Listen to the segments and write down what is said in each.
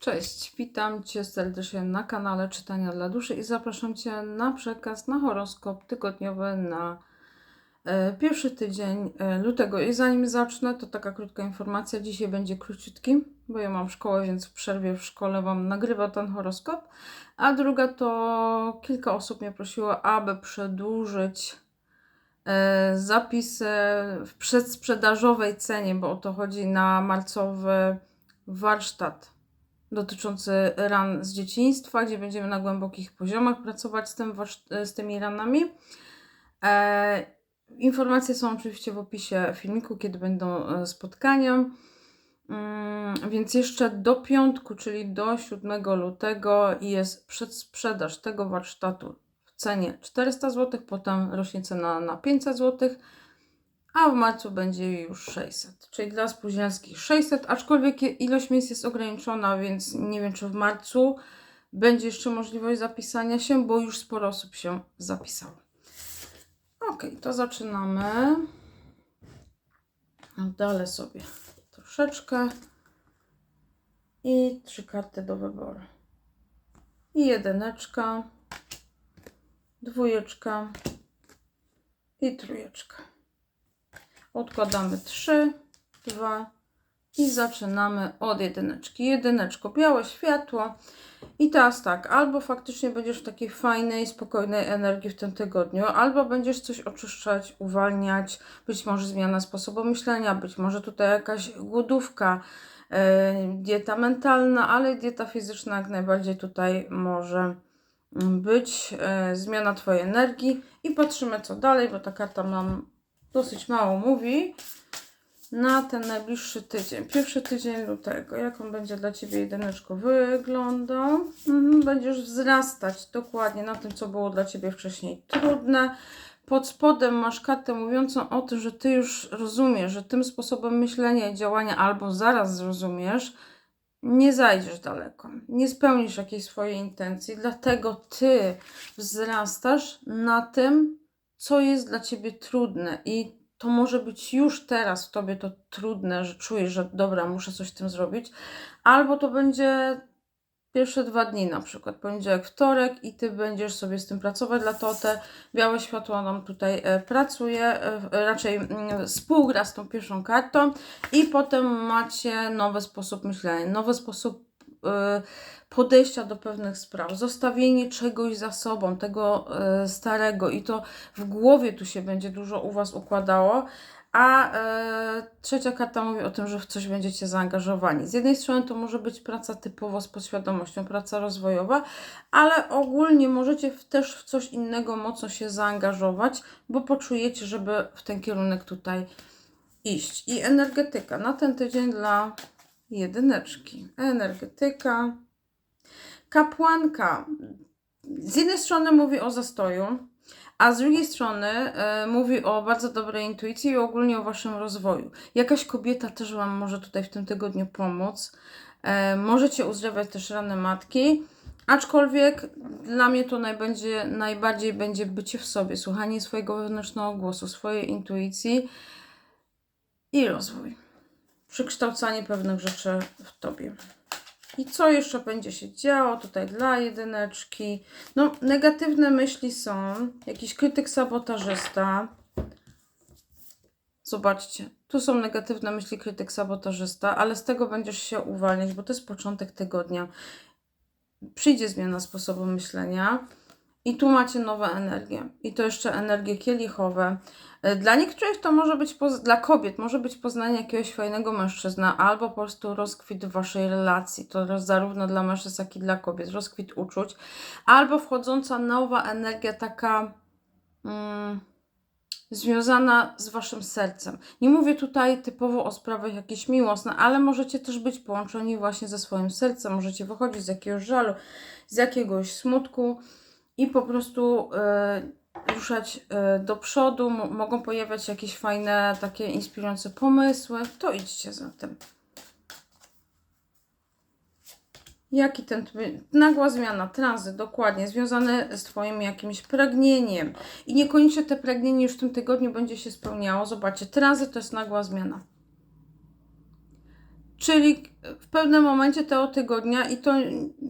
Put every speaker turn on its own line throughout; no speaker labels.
Cześć, witam Cię serdecznie na kanale Czytania dla Duszy i zapraszam Cię na przekaz na horoskop tygodniowy na e, pierwszy tydzień e, lutego. I zanim zacznę, to taka krótka informacja. Dzisiaj będzie króciutki, bo ja mam szkołę, więc w przerwie w szkole Wam nagrywa ten horoskop. A druga to kilka osób mnie prosiło, aby przedłużyć e, zapisy w przedsprzedażowej cenie, bo o to chodzi na marcowy warsztat dotyczący ran z dzieciństwa, gdzie będziemy na głębokich poziomach pracować z, tym, z tymi ranami. E, informacje są oczywiście w opisie filmiku, kiedy będą e, spotkania. Mm, więc jeszcze do piątku, czyli do 7 lutego jest przedsprzedaż tego warsztatu w cenie 400 zł, potem rośnie cena na 500 zł a w marcu będzie już 600, czyli dla spóźnialskich 600, aczkolwiek ilość miejsc jest ograniczona, więc nie wiem, czy w marcu będzie jeszcze możliwość zapisania się, bo już sporo osób się zapisało. Ok, to zaczynamy. Dalej sobie troszeczkę i trzy karty do wyboru. I jedyneczka, dwójeczka i trójeczka. Odkładamy 3, 2 i zaczynamy od jedyneczki. Jedyneczko, białe światło. I teraz tak, albo faktycznie będziesz w takiej fajnej, spokojnej energii w tym tygodniu, albo będziesz coś oczyszczać, uwalniać, być może zmiana sposobu myślenia, być może tutaj jakaś głodówka, yy, dieta mentalna, ale dieta fizyczna jak najbardziej tutaj może być, yy, zmiana Twojej energii i patrzymy co dalej, bo ta karta nam dosyć mało mówi na ten najbliższy tydzień. Pierwszy tydzień lutego. Jak on będzie dla Ciebie jedyneczko wyglądał? Mhm, będziesz wzrastać dokładnie na tym, co było dla Ciebie wcześniej trudne. Pod spodem masz kartę mówiącą o tym, że Ty już rozumiesz, że tym sposobem myślenia i działania albo zaraz zrozumiesz, nie zajdziesz daleko, nie spełnisz jakiejś swojej intencji, dlatego Ty wzrastasz na tym, co jest dla ciebie trudne? I to może być już teraz w tobie to trudne, że czujesz, że dobra, muszę coś z tym zrobić, albo to będzie pierwsze dwa dni, na przykład poniedziałek, wtorek i ty będziesz sobie z tym pracować, dlatego te białe światło nam tutaj e, pracuje, e, raczej mm, współgra z tą pierwszą kartą. I potem macie nowy sposób myślenia, nowy sposób e, podejścia do pewnych spraw, zostawienie czegoś za sobą, tego e, starego i to w głowie tu się będzie dużo u Was układało. A e, trzecia karta mówi o tym, że w coś będziecie zaangażowani. Z jednej strony to może być praca typowo z podświadomością, praca rozwojowa, ale ogólnie możecie w, też w coś innego mocno się zaangażować, bo poczujecie, żeby w ten kierunek tutaj iść. I energetyka na ten tydzień dla jedyneczki. Energetyka. Kapłanka z jednej strony mówi o zastoju, a z drugiej strony y, mówi o bardzo dobrej intuicji i ogólnie o waszym rozwoju. Jakaś kobieta też wam może tutaj w tym tygodniu pomóc. Y, możecie uzdrawiać też rany matki. Aczkolwiek dla mnie to najbędzie, najbardziej będzie bycie w sobie, słuchanie swojego wewnętrznego głosu, swojej intuicji i rozwój. Przekształcanie pewnych rzeczy w tobie. I co jeszcze będzie się działo tutaj dla jedyneczki? No, negatywne myśli są. Jakiś krytyk sabotażysta. Zobaczcie, tu są negatywne myśli krytyk sabotażysta, ale z tego będziesz się uwalniać, bo to jest początek tygodnia. Przyjdzie zmiana sposobu myślenia. I tu macie nowe energie. I to jeszcze energie kielichowe. E, dla niektórych to może być, dla kobiet, może być poznanie jakiegoś fajnego mężczyzna, albo po prostu rozkwit waszej relacji. To zarówno dla mężczyzn, jak i dla kobiet. Rozkwit uczuć. Albo wchodząca nowa energia, taka mm, związana z waszym sercem. Nie mówię tutaj typowo o sprawach jakieś miłosne, ale możecie też być połączeni właśnie ze swoim sercem. Możecie wychodzić z jakiegoś żalu, z jakiegoś smutku i po prostu y, ruszać y, do przodu. Mogą pojawiać się jakieś fajne, takie inspirujące pomysły. To idźcie za tym. Jaki ten nagła zmiana, tranzyt, dokładnie, związane z Twoim jakimś pragnieniem. I niekoniecznie te pragnienie już w tym tygodniu będzie się spełniało. Zobaczcie, tranzyt to jest nagła zmiana. Czyli w pewnym momencie tego tygodnia, i to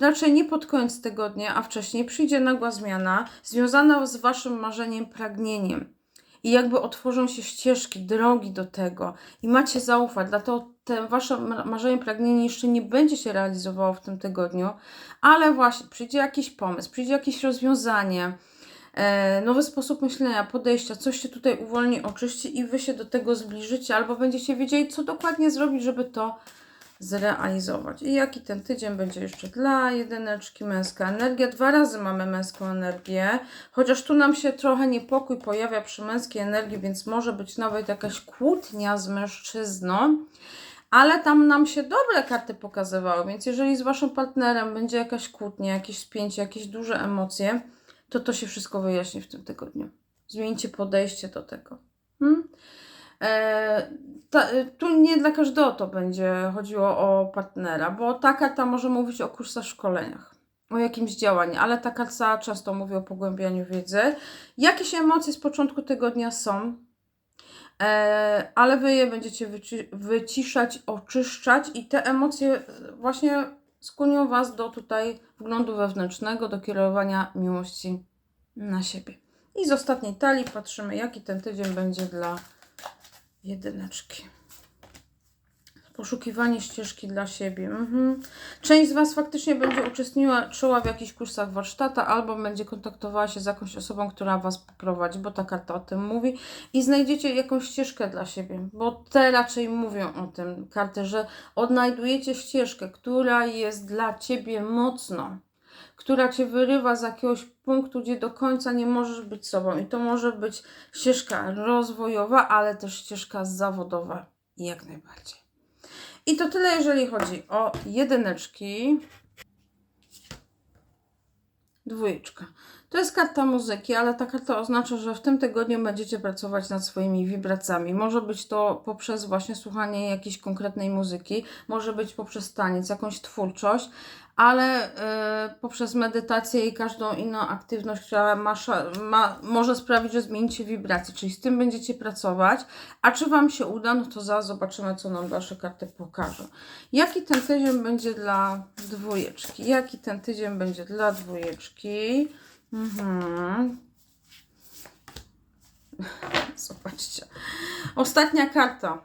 raczej nie pod koniec tygodnia, a wcześniej, przyjdzie nagła zmiana związana z Waszym marzeniem, pragnieniem. I jakby otworzą się ścieżki, drogi do tego. I macie zaufać. Dlatego te Wasze ma- marzenie, pragnienie jeszcze nie będzie się realizowało w tym tygodniu, ale właśnie przyjdzie jakiś pomysł, przyjdzie jakieś rozwiązanie, nowy sposób myślenia, podejścia, coś się tutaj uwolni, oczyści i Wy się do tego zbliżycie, albo będziecie wiedzieli, co dokładnie zrobić, żeby to zrealizować. I jaki ten tydzień będzie jeszcze dla jedyneczki męska energia. Dwa razy mamy męską energię, chociaż tu nam się trochę niepokój pojawia przy męskiej energii, więc może być nawet jakaś kłótnia z mężczyzną. Ale tam nam się dobre karty pokazywały, więc jeżeli z waszym partnerem będzie jakaś kłótnia, jakieś spięcie, jakieś duże emocje, to to się wszystko wyjaśni w tym tygodniu. Zmieńcie podejście do tego. Hmm? E, ta, e, tu nie dla każdego to będzie chodziło o partnera, bo ta karta może mówić o kursach, szkoleniach, o jakimś działaniu, ale ta karta często mówi o pogłębianiu wiedzy. Jakieś emocje z początku tygodnia są, e, ale wy je będziecie wyci wyciszać, oczyszczać i te emocje właśnie skłonią was do tutaj wglądu wewnętrznego, do kierowania miłości na siebie. I z ostatniej talii patrzymy, jaki ten tydzień będzie dla jedyneczki. Poszukiwanie ścieżki dla siebie. Mhm. Część z Was faktycznie będzie uczestniczyła w jakichś kursach warsztata albo będzie kontaktowała się z jakąś osobą, która Was poprowadzi, bo ta karta o tym mówi i znajdziecie jakąś ścieżkę dla siebie, bo te raczej mówią o tym karty, że odnajdujecie ścieżkę, która jest dla Ciebie mocno, która Cię wyrywa z jakiegoś punktu, gdzie do końca nie możesz być sobą i to może być ścieżka rozwojowa, ale też ścieżka zawodowa jak najbardziej. I to tyle, jeżeli chodzi o jedyneczki. Dwójeczka. To jest karta muzyki, ale ta karta oznacza, że w tym tygodniu będziecie pracować nad swoimi wibracjami. Może być to poprzez właśnie słuchanie jakiejś konkretnej muzyki, może być poprzez taniec, jakąś twórczość, ale y, poprzez medytację i każdą inną aktywność, która ma, ma, może sprawić, że zmienicie wibracje, czyli z tym będziecie pracować. A czy Wam się uda, no to zaraz zobaczymy, co nam Wasze karty pokażą. Jaki ten tydzień będzie dla dwójeczki? Jaki ten tydzień będzie dla dwójeczki? Mhm. Zobaczcie. Ostatnia karta.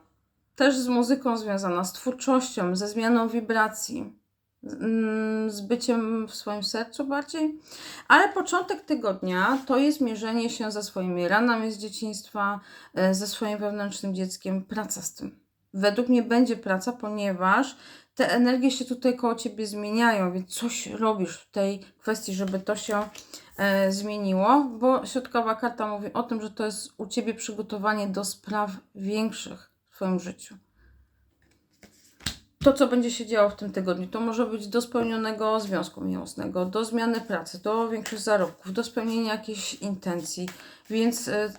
Też z muzyką związana, z twórczością, ze zmianą wibracji, mm, z byciem w swoim sercu bardziej. Ale początek tygodnia to jest mierzenie się ze swoimi ranami z dzieciństwa, e, ze swoim wewnętrznym dzieckiem, praca z tym. Według mnie będzie praca, ponieważ te energie się tutaj koło ciebie zmieniają, więc coś robisz w tej kwestii, żeby to się e, zmieniło, bo środkowa karta mówi o tym, że to jest u ciebie przygotowanie do spraw większych w twoim życiu. To, co będzie się działo w tym tygodniu, to może być do spełnionego związku miłosnego, do zmiany pracy, do większych zarobków, do spełnienia jakiejś intencji, więc e,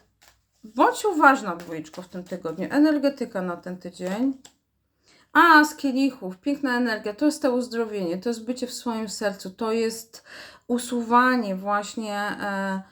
bądź uważna, dwójeczko, w tym tygodniu. Energetyka na ten tydzień. A, z kielichów, piękna energia, to jest to uzdrowienie, to jest bycie w swoim sercu, to jest usuwanie właśnie e,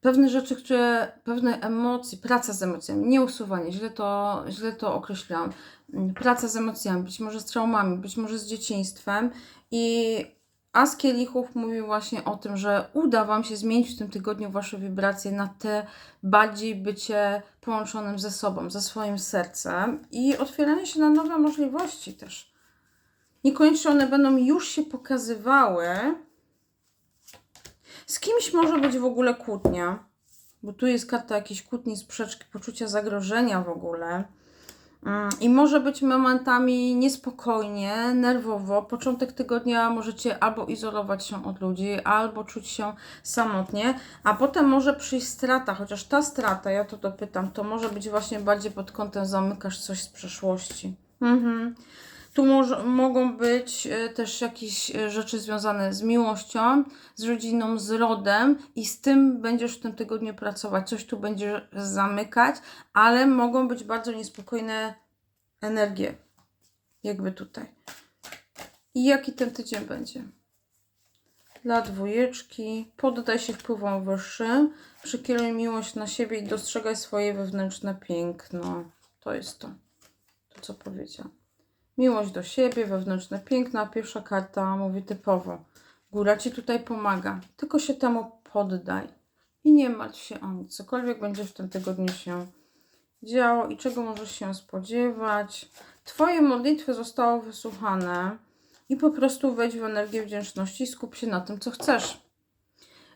pewnych rzeczy, które, pewne emocji, praca z emocjami, nie usuwanie, źle to, źle to określałam, Mm, praca z emocjami, być może z traumami, być może z dzieciństwem i a z kielichów mówi właśnie o tym, że uda Wam się zmienić w tym tygodniu Wasze wibracje na te bardziej bycie połączonym ze sobą, ze swoim sercem i otwieranie się na nowe możliwości też. Niekoniecznie one będą już się pokazywały. Z kimś może być w ogóle kłótnia, bo tu jest karta jakiejś kłótni, sprzeczki, poczucia zagrożenia w ogóle. Mm, I może być momentami niespokojnie, nerwowo. Początek tygodnia możecie albo izolować się od ludzi, albo czuć się samotnie, a potem może przyjść strata, chociaż ta strata, ja to dopytam, to może być właśnie bardziej pod kątem zamykasz coś z przeszłości. Mhm. Tu mogą być e, też jakieś e, rzeczy związane z miłością, z rodziną, z rodem i z tym będziesz w tym tygodniu pracować. Coś tu będziesz zamykać, ale mogą być bardzo niespokojne energie. Jakby tutaj. I jaki ten tydzień będzie? Dla dwójeczki. Poddaj się wpływom wyższym. Przykieruj miłość na siebie i dostrzegaj swoje wewnętrzne piękno. To jest to. To, co powiedziałam. Miłość do siebie, wewnętrzne piękno, a pierwsza karta mówi typowo. Góra ci tutaj pomaga, tylko się temu poddaj i nie martw się o nic. Cokolwiek będzie w tym tygodniu się działo i czego możesz się spodziewać. Twoje modlitwy zostały wysłuchane i po prostu wejdź w energię wdzięczności skup się na tym, co chcesz.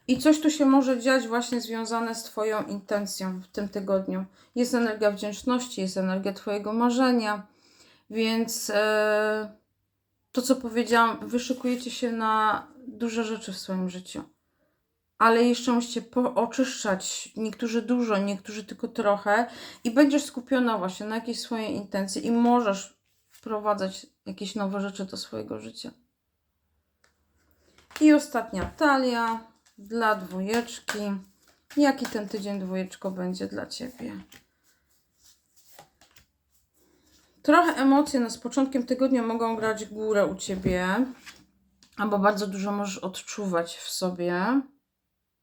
I coś tu się może dziać właśnie związane z Twoją intencją w tym tygodniu. Jest energia wdzięczności, jest energia Twojego marzenia, więc e, to, co powiedziałam, wyszykujecie się na duże rzeczy w swoim życiu. Ale jeszcze musicie pooczyszczać, niektórzy dużo, niektórzy tylko trochę, i będziesz skupiona właśnie na jakiejś swojej intencji, i możesz wprowadzać jakieś nowe rzeczy do swojego życia. I ostatnia talia dla dwójeczki. Jaki ten tydzień dwójeczko będzie dla Ciebie? Trochę emocje na z początkiem tygodnia mogą grać górę u Ciebie, albo bardzo dużo możesz odczuwać w sobie.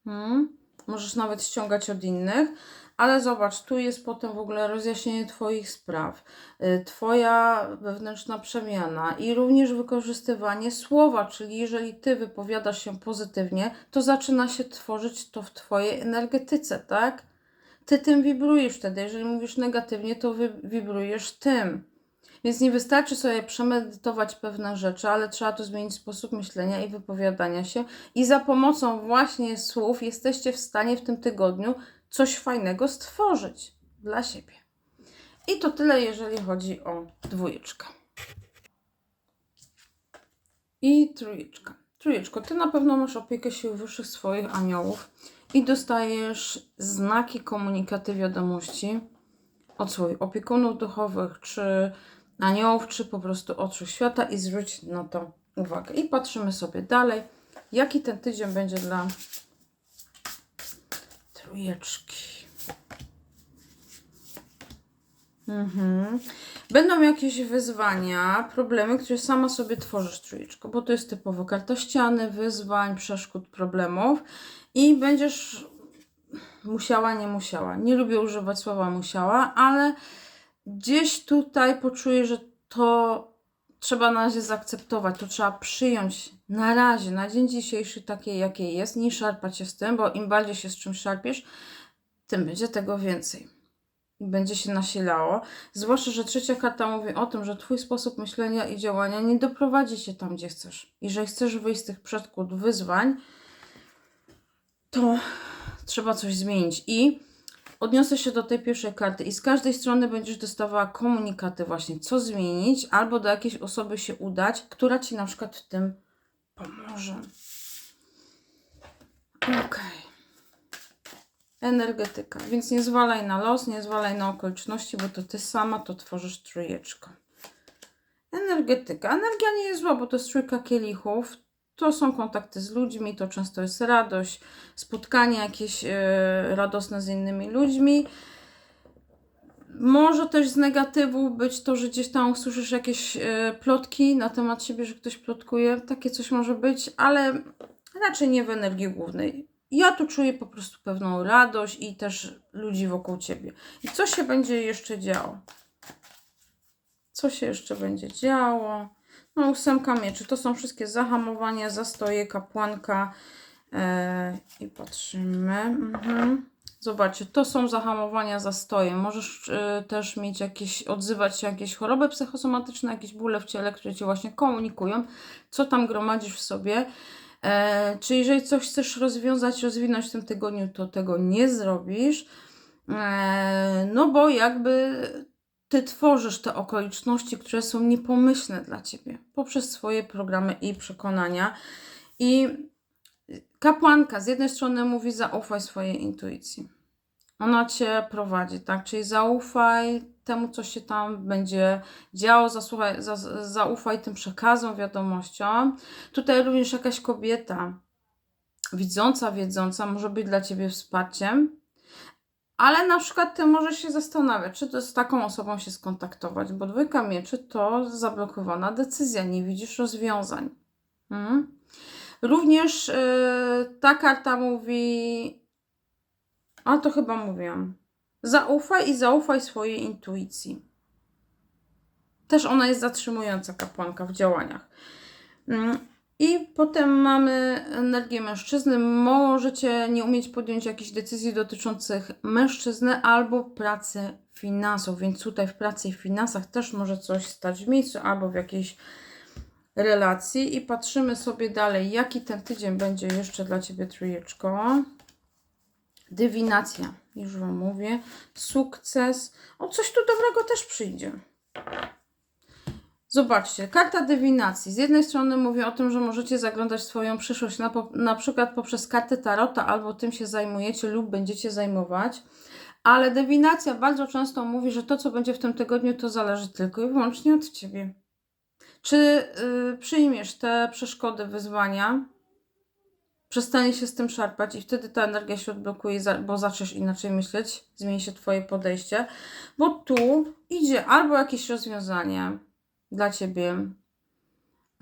Hmm? Możesz nawet ściągać od innych, ale zobacz, tu jest potem w ogóle rozjaśnienie Twoich spraw, y, Twoja wewnętrzna przemiana i również wykorzystywanie słowa, czyli jeżeli Ty wypowiadasz się pozytywnie, to zaczyna się tworzyć to w Twojej energetyce, tak? Ty tym wibrujesz wtedy. Jeżeli mówisz negatywnie, to wibrujesz tym. Więc nie wystarczy sobie przemedytować pewne rzeczy, ale trzeba tu zmienić sposób myślenia i wypowiadania się. I za pomocą właśnie słów jesteście w stanie w tym tygodniu coś fajnego stworzyć dla siebie. I to tyle, jeżeli chodzi o dwójeczkę. I trójeczka. Trójeczko, ty na pewno masz opiekę sił wyższych swoich aniołów i dostajesz znaki, komunikaty, wiadomości od swoich opiekunów duchowych, czy aniołów, czy po prostu od świata i zwróć na to uwagę. I patrzymy sobie dalej, jaki ten tydzień będzie dla trójeczki. Mhm. Będą jakieś wyzwania, problemy, które sama sobie tworzysz trójeczko, bo to jest typowo karta ściany, wyzwań, przeszkód, problemów i będziesz musiała, nie musiała. Nie lubię używać słowa musiała, ale gdzieś tutaj poczuję, że to trzeba na razie zaakceptować, to trzeba przyjąć na razie, na dzień dzisiejszy takie, jakie jest, nie szarpać się z tym, bo im bardziej się z czym szarpiesz, tym będzie tego więcej. I będzie się nasilało. Zwłaszcza, że trzecia karta mówi o tym, że Twój sposób myślenia i działania nie doprowadzi się tam, gdzie chcesz. Jeżeli chcesz wyjść z tych przeszkód, wyzwań, to trzeba coś zmienić. I odniosę się do tej pierwszej karty i z każdej strony będziesz dostawała komunikaty właśnie, co zmienić, albo do jakiejś osoby się udać, która Ci na przykład w tym pomoże. Okej. Energetyka, więc nie zwalaj na los, nie zwalaj na okoliczności, bo to Ty sama to tworzysz trójeczką. Energetyka. Energia nie jest zła, bo to jest trójka kielichów. To są kontakty z ludźmi, to często jest radość, spotkania jakieś e, radosne z innymi ludźmi. Może też z negatywów być to, że gdzieś tam usłyszysz jakieś e, plotki na temat siebie, że ktoś plotkuje. Takie coś może być, ale raczej nie w energii głównej. Ja tu czuję po prostu pewną radość i też ludzi wokół ciebie. I co się będzie jeszcze działo? Co się jeszcze będzie działo? No, ósemka mieczy. To są wszystkie zahamowania, zastoje, kapłanka. E, I patrzymy. Mhm. Zobaczcie, to są zahamowania, zastoje. Możesz e, też mieć jakieś, odzywać się jakieś choroby psychosomatyczne, jakieś bóle w ciele, które Ci właśnie komunikują, co tam gromadzisz w sobie. E, czy jeżeli coś chcesz rozwiązać, rozwinąć w tym tygodniu, to tego nie zrobisz. E, no bo jakby ty tworzysz te okoliczności, które są niepomyślne dla ciebie poprzez swoje programy i przekonania. I kapłanka z jednej strony mówi: zaufaj swojej intuicji. Ona cię prowadzi, tak? Czyli zaufaj temu, co się tam będzie działo, zasłuchaj, za, zaufaj tym przekazom, wiadomościom. Tutaj również jakaś kobieta widząca, wiedząca może być dla ciebie wsparciem, ale na przykład ty możesz się zastanawiać, czy to z taką osobą się skontaktować, bo dwójka mieczy to zablokowana decyzja, nie widzisz rozwiązań. Hmm? Również yy, ta karta mówi, a to chyba mówiłam, zaufaj i zaufaj swojej intuicji. Też ona jest zatrzymująca kapłanka w działaniach. Mm, I potem mamy energię mężczyzny. Możecie nie umieć podjąć jakichś decyzji dotyczących mężczyzny albo pracy finansów, więc tutaj w pracy i finansach też może coś stać w miejscu albo w jakiejś relacji. I patrzymy sobie dalej, jaki ten tydzień będzie jeszcze dla Ciebie trójeczko. Dywinacja, już Wam mówię. Sukces. O, coś tu dobrego też przyjdzie. Zobaczcie, karta dywinacji. Z jednej strony mówi o tym, że możecie zaglądać swoją przyszłość, na, po, na przykład poprzez kartę tarota, albo tym się zajmujecie lub będziecie zajmować. Ale dywinacja bardzo często mówi, że to, co będzie w tym tygodniu, to zależy tylko i wyłącznie od Ciebie. Czy y, przyjmiesz te przeszkody, wyzwania, przestanie się z tym szarpać i wtedy ta energia się odblokuje, bo zaczniesz inaczej myśleć, zmieni się Twoje podejście, bo tu idzie albo jakieś rozwiązanie dla Ciebie,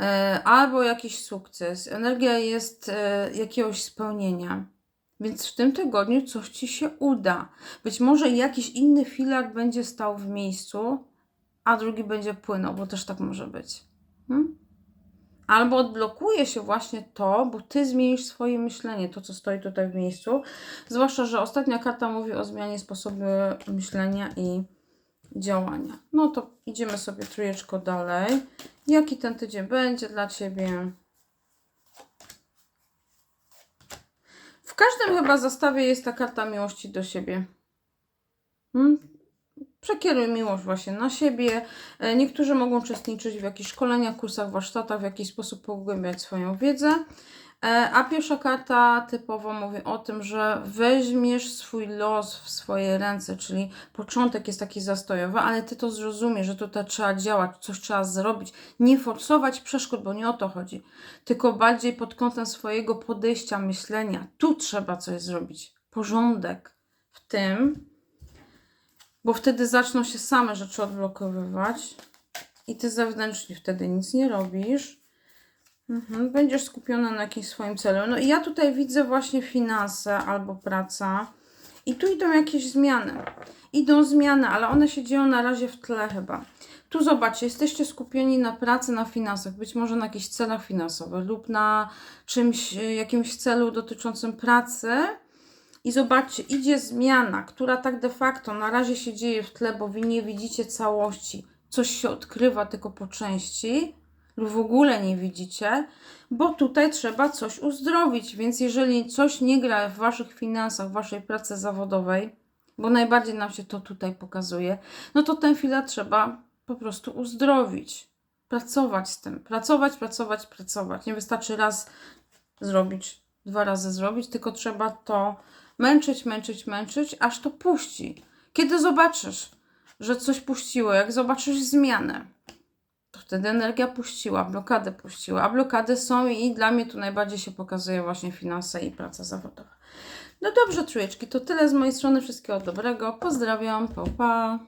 e, albo jakiś sukces. Energia jest e, jakiegoś spełnienia. Więc w tym tygodniu coś Ci się uda. Być może jakiś inny filar będzie stał w miejscu, a drugi będzie płynął, bo też tak może być. Hmm? Albo odblokuje się właśnie to, bo ty zmienisz swoje myślenie, to co stoi tutaj w miejscu. Zwłaszcza, że ostatnia karta mówi o zmianie sposobu myślenia i działania. No to idziemy sobie trójeczko dalej. Jaki ten tydzień będzie dla ciebie? W każdym chyba zestawie jest ta karta miłości do siebie. Hmm? Przekieruj miłość właśnie na siebie. E, Niektórzy mogą uczestniczyć w jakichś szkoleniach, kursach, warsztatach, w jakiś sposób pogłębiać swoją wiedzę. E, A pierwsza karta typowo mówi o tym, że weźmiesz swój los w swoje ręce, czyli początek jest taki zastojowy, ale ty to zrozumiesz, że tutaj trzeba działać, coś trzeba zrobić. Nie forsować przeszkód, bo nie o to chodzi, tylko bardziej pod kątem swojego podejścia, myślenia. Tu trzeba coś zrobić. Porządek w tym, bo wtedy zaczną się same rzeczy odblokowywać i ty zewnętrznie wtedy nic nie robisz. Mhm. Będziesz skupiona na jakimś swoim celu. No i ja tutaj widzę właśnie finanse albo praca. I tu idą jakieś zmiany. Idą zmiany, ale one się dzieją na razie w tle chyba. Tu zobaczcie, jesteście skupieni na pracy, na finansach, być może na jakichś celach finansowych lub na czymś, y, jakimś celu dotyczącym pracy. I zobaczcie, idzie zmiana, która tak de facto na razie się dzieje w tle, bo wy nie widzicie całości. Coś się odkrywa tylko po części, lub w ogóle nie widzicie, bo tutaj trzeba coś uzdrowić. Więc jeżeli coś nie gra w waszych finansach, w waszej pracy zawodowej, bo najbardziej nam się to tutaj pokazuje, no to ten filar trzeba po prostu uzdrowić. Pracować z tym. Pracować, pracować, pracować. Nie wystarczy raz zrobić, dwa razy zrobić, tylko trzeba to męczyć, męczyć, męczyć, aż to puści. Kiedy zobaczysz, że coś puściło, jak zobaczysz zmianę, to wtedy energia puściła, blokadę puściła. A blokady są i dla mnie tu najbardziej się pokazuje właśnie finanse i praca zawodowa. No dobrze, trójeczki, to tyle z mojej strony. Wszystkiego dobrego. Pozdrawiam, pa, pa.